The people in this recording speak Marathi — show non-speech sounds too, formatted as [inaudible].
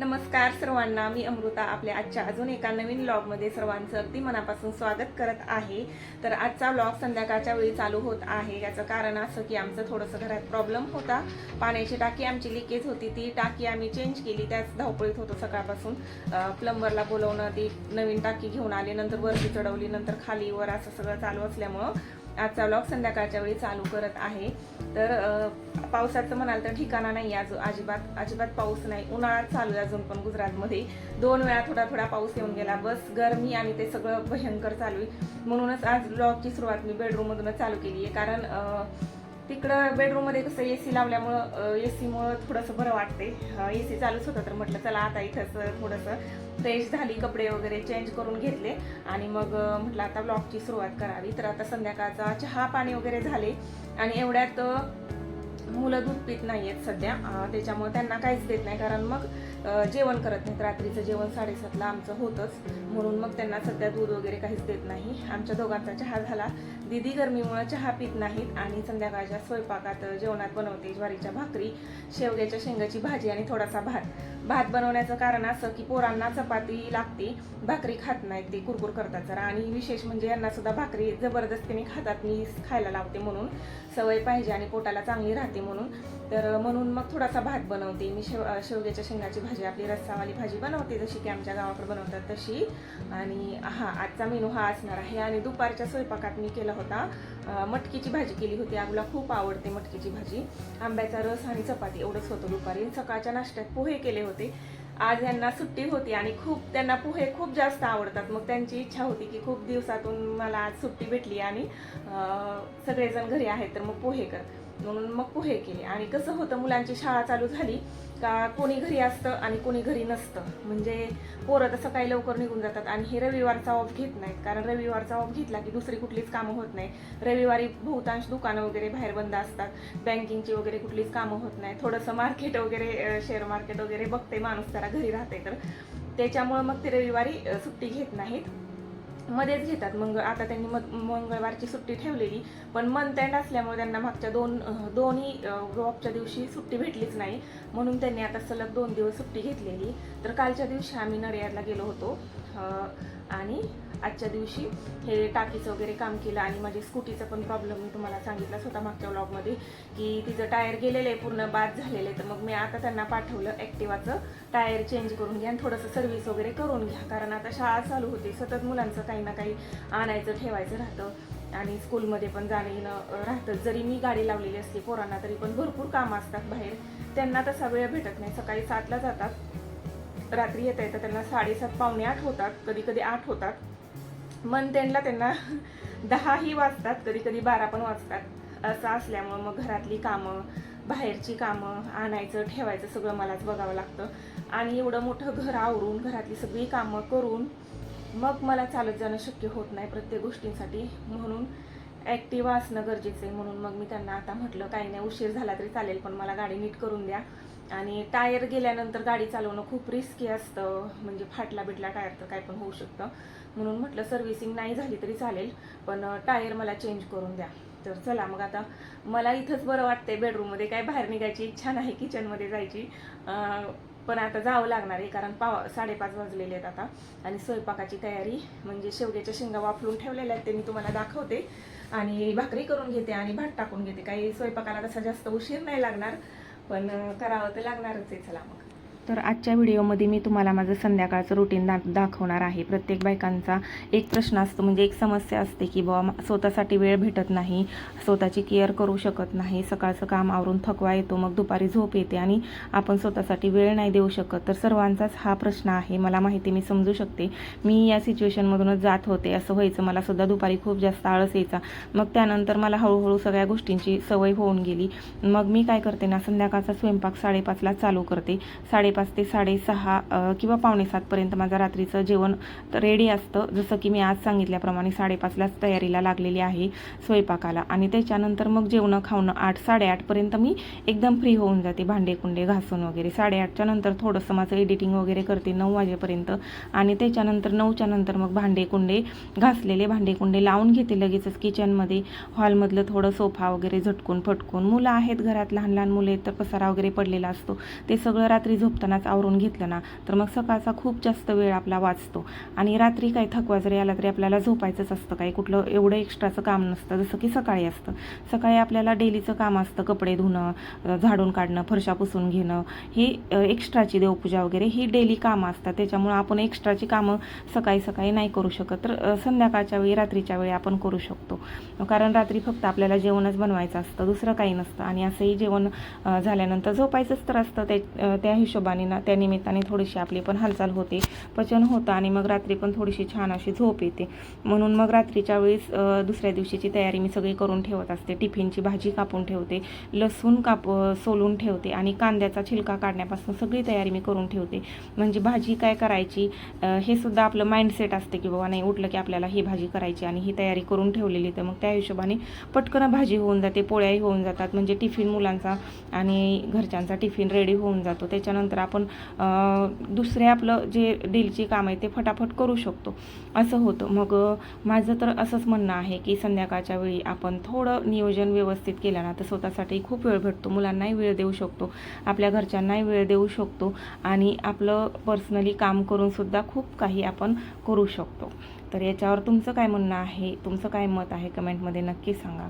नमस्कार सर्वांना मी अमृता आपल्या आजच्या अजून एका नवीन ब्लॉगमध्ये सर्वांचं अगदी मनापासून स्वागत करत आहे. तर आजचा ब्लॉग संध्याकाळच्या वेळी चालू होत आहे. याचं कारण असं की आमचं थोडंसं घरात प्रॉब्लेम होता. पाण्याची टाकी आमची लिकेज होती. ती टाकी आम्ही चेंज केली. त्याच धावपळीत होतो सकाळपासून. प्लंबरला बोलवणं ती नवीन टाकी घेऊन आली. नंतर वरती चढवली. नंतर खाली वर असं सगळं चालू असल्यामुळं आजचा व्लॉग संध्याकाळच्या वेळी चालू करत आहे. तर पावसाचं म्हणाल तर ठिकाणा नाही आज अजिबात अजिबात पाऊस नाही. उन्हाळा चालू आहे अजून पण गुजरातमध्ये. दोन वेळा थोडा थोडा पाऊस येऊन गेला. बस गरमी आणि ते सगळं भयंकर चालू आहे. म्हणूनच आज ब्लॉगची सुरुवात मी बेडरूममधूनच चालू केली आहे. कारण तिकडं बेडरूममध्ये कसं ए सी लावल्यामुळं ए सीमुळं थोडंसं बरं वाटते. ए सी चालूच होतं तर म्हटलं चला आता इथंच थोडंसं फ्रेश झाली कपडे वगैरे चेंज करून घेतले. आणि मग म्हटलं आता ब्लॉगची सुरुवात करावी. तर आता संध्याकाळचा चहा पाणी वगैरे झाले. आणि एवढ्यात मुलं दूध पित नाही आहेत सध्या त्याच्यामुळे त्यांना काहीच देत नाही. कारण मग जेवण करत नाहीत. रात्रीचं जेवण साडेसातला आमचं होतंच. म्हणून मग त्यांना सध्या दूध वगैरे काहीच देत नाही. आमच्या दोघांचा चहा झाला. दिदी गरमीमुळे चहा पित नाहीत आणि संध्याकाळच्या स्वयंपाकात जेवणात बनवते ज्वारीच्या भाकरी शेवग्याच्या शेंगाची भाजी आणि थोडासा भात. भात बनवण्याचं कारण असं की पोरांना चपाती लागते भाकरी खात नाहीत ते कुरकुर करतात जरा. आणि विशेष म्हणजे यांना सुद्धा भाकरी जबरदस्तीने खातात मी खायला लावते म्हणून. सवय पाहिजे आणि पोटाला चांगली राहते म्हणून. तर म्हणून मग थोडासा भात बनवते. मी शेव शेवग्याच्या शेंगाची भाजी आपली रस्सावाली भाजी बनवते जशी की आमच्या गावाकडे बनवतात तशी. आणि हा आजचा मेनू हा असणार आहे. आणि दुपारच्या स्वयंपाकात मी केला होता मटकीची भाजी केली होती. आम्हाला खूप आवडते मटकीची भाजी. आंब्याचा रस आणि चपाती एवढंच होतं दुपारी. सकाळच्या नाश्त्यात पोहे केले होते. आज यांना सुट्टी होती आणि खूप त्यांना पोहे खूप जास्त आवडतात. मग त्यांची इच्छा होती की खूप दिवसातून मला आज सुट्टी भेटली आणि सगळेजण घरी आहेत तर मग पोहे कर. म्हणून मग पोहे केले. आणि कसं होतं मुलांची शाळा चालू झाली का कोणी घरी असतं आणि कोणी घरी नसतं. म्हणजे पोरं तर सकाळी लवकर निघून जातात आणि हे रविवारचा ऑफ घेत नाहीत. कारण रविवारचा ऑफ घेतला की दुसरी कुठलीच कामं होत नाही. रविवारी बहुतांश दुकानं वगैरे बाहेर बंद असतात. बँकिंगची वगैरे कुठलीच कामं होत नाही. थोडंसं मार्केट वगैरे शेअर मार्केट वगैरे बघते माणूस त्याला घरी राहते तर. त्याच्यामुळं मग ते रविवारी सुट्टी घेत नाहीत. मध्येच घेतात. मग आता त्यांनी मग मंगळवारची सुट्टी ठेवलेली. पण मंथ एंड असल्यामुळे त्यांना मागच्या दोन दोन्ही वॉकच्या दिवशी सुट्टी भेटलीच नाही. म्हणून त्यांनी आता सलग दोन दिवस सुट्टी घेतलेली. तर कालच्या दिवशी आम्ही नडियादला गेलो होतो. आणि आजच्या दिवशी हे टाकीचं वगैरे काम केलं आणि माझी स्कूटीचं पण प्रॉब्लेम मी तुम्हाला सांगितलाच होता मागच्या व्लॉगमध्ये की तिचं टायर गेलेलं आहे पूर्ण बाद झालेलं आहे. तर मग मी आता त्यांना पाठवलं ॲक्टिवाचं टायर चेंज करून घ्या आणि थोडंसं सर्व्हिस वगैरे करून घ्या. कारण आता शाळा चालू होती सतत मुलांचं काही ना काही आणायचं ठेवायचं राहतं आणि स्कूलमध्ये पण जाणं येणं राहतं. जरी मी गाडी लावलेली असते पोरांना तरी पण भरपूर कामं असतात बाहेर. त्यांना तसा वेळ भेटत नाही. सकाळी सातला जातात रात्री येता येतं त्यांना साडेसात पावणे आठ होतात कधी कधी आठ होतात. मन त्यांना त्यांना [laughs] दहाही वाजतात कधी कधी बारा पण वाजतात. असं असल्यामुळं मग घरातली कामं बाहेरची कामं आणायचं ठेवायचं सगळं मलाच बघावं लागतं. आणि एवढं मोठं घर आवरून घरातली सगळी कामं करून मग मला चालत जाणं शक्य होत नाही प्रत्येक गोष्टींसाठी. म्हणून ॲक्टिव्ह असणं गरजेचं आहे म्हणून मग मी त्यांना आता म्हटलं काही नाही उशीर झाला तरी चालेल पण मला गाडी नीट करून द्या. आणि टायर गेल्यानंतर गाडी चालवणं खूप रिस्की असतं म्हणजे फाटला बिटला टायर तर काय पण होऊ शकतं. म्हणून म्हटलं सर्व्हिसिंग नाही झाली तरी चालेल पण टायर मला चेंज करून द्या. तर चला मग आता मला इथंच बरं वाटतंय बेडरूममध्ये काय बाहेर निघायची इच्छा नाही किचनमध्ये जायची. पण आता जावं लागणार आहे कारण पाव साडेपाच वाजलेले आहेत आता. आणि स्वयंपाकाची तयारी म्हणजे शेवग्याच्या शेंगा वापरून ठेवलेल्या आहेत ते मी तुम्हाला दाखवते. आणि भाकरी करून घेते आणि भात टाकून घेते. काही स्वयंपाकाला तसा जास्त उशीर नाही लागणार पण करावं तर लागणारच आहे चला मग. तर आजच्या व्हिडिओमध्ये मी तुम्हाला माझं संध्याकाळचं रुटीन दा दाखवणार आहे. प्रत्येक बायकांचा एक प्रश्न असतो म्हणजे एक समस्या असते की बाबा स्वतःसाठी वेळ भेटत नाही स्वतःची केअर करू शकत नाही सकाळचं काम आवरून थकवा येतो मग दुपारी झोप येते आणि आपण स्वतःसाठी वेळ नाही देऊ शकत. तर सर्वांचाच हा प्रश्न आहे. मला माहिती मी समजू शकते. मी या सिच्युएशनमधूनच जात होते असं व्हायचं. मला सुद्धा दुपारी खूप जास्त आळस यायचा. मग त्यानंतर मला हळूहळू सगळ्या गोष्टींची सवय होऊन गेली. मग मी काय करते ना संध्याकाळचा स्वयंपाक साडेपाचला चालू करते. साडेपाच ते साडेसहा किंवा पावणे सातपर्यंत माझं रात्रीचं जेवण रेडी असतं. जसं की मी आज सांगितल्याप्रमाणे साडेपाचलाच तयारीला लागलेली आहे स्वयंपाकाला. आणि त्याच्यानंतर मग जेवणं खावणं आठ साडेआठपर्यंत मी एकदम फ्री होऊन जाते. भांडे कुंडे घासून वगैरे. साडेआठच्या नंतर थोडंसं माझं एडिटिंग वगैरे करते नऊ वाजेपर्यंत. आणि त्याच्यानंतर नऊच्या नंतर मग भांडे कुंडे घासलेले भांडे कुंडे लावून घेते लगेचच किचनमध्ये हॉलमधलं थोडं सोफा वगैरे झटकून फटकून मुलं आहेत घरात लहान लहान मुलं आहेत तर पसारा वगैरे पडलेला असतो. ते सगळं रात्री झोपताना उठतानाच आवरून घेतलं ना तर मग सकाळचा खूप जास्त वेळ आपला वाचतो. आणि रात्री काही थकवा जरी आला तरी आपल्याला झोपायचंच असतं. काही कुठलं एवढं एक्स्ट्राचं काम नसतं जसं की सकाळी असतं. सकाळी आपल्याला डेलीचं काम असतं कपडे धुणं झाडून काढणं फरशा पुसून घेणं. ही एक्स्ट्राची देवपूजा वगैरे ही डेली कामं असतात. त्याच्यामुळं आपण एक्स्ट्राची कामं सकाळी सकाळी नाही करू शकत. तर संध्याकाळच्या वेळी रात्रीच्या वेळी आपण करू शकतो. कारण रात्री फक्त आपल्याला जेवणच बनवायचं असतं दुसरं काही नसतं. आणि असंही जेवण झाल्यानंतर झोपायचंच तर असतं. ते त्या त्या हिशोबाने ना त्या निमित्ताने थोडीशी आपली पण हालचाल होते पचन होतं आणि मग रात्री पण थोडीशी छान अशी झोप येते. म्हणून मग रात्रीच्या वेळेस दुसऱ्या दिवशीची तयारी मी सगळी करून ठेवत असते. टिफिनची भाजी कापून ठेवते लसूण काप सोलून ठेवते आणि कांद्याचा छिलका काढण्यापासून सगळी तयारी मी करून ठेवते. म्हणजे भाजी काय करायची हे सुद्धा आपलं माइंडसेट असते की बाबा नाही उठलं की आपल्याला ही भाजी करायची आणि ही तयारी करून ठेवलेली. तर मग त्या हिशोबाने पटकन भाजी होऊन जाते पोळ्याही होऊन जातात. म्हणजे टिफिन मुलांचा आणि घरच्यांचा टिफिन रेडी होऊन जातो. त्याच्यानंतर तर आपण दुसरे आपलं जे डेलीची काम आहे ते फटाफट करू शकतो. असं होतं. मग माझं तर असंच म्हणणं आहे की संध्याकाळच्या वेळी आपण थोडं नियोजन व्यवस्थित केलं ना तर स्वतःसाठी खूप वेळ भेटतो. मुलांनाही वेळ देऊ शकतो. आपल्या घरच्यांनाही वेळ देऊ शकतो. आणि आपलं पर्सनली काम करूनसुद्धा खूप काही आपण करू शकतो. तर याच्यावर तुमचं काय म्हणणं आहे? तुमचं काय मत आहे? कमेंटमध्ये नक्की सांगा.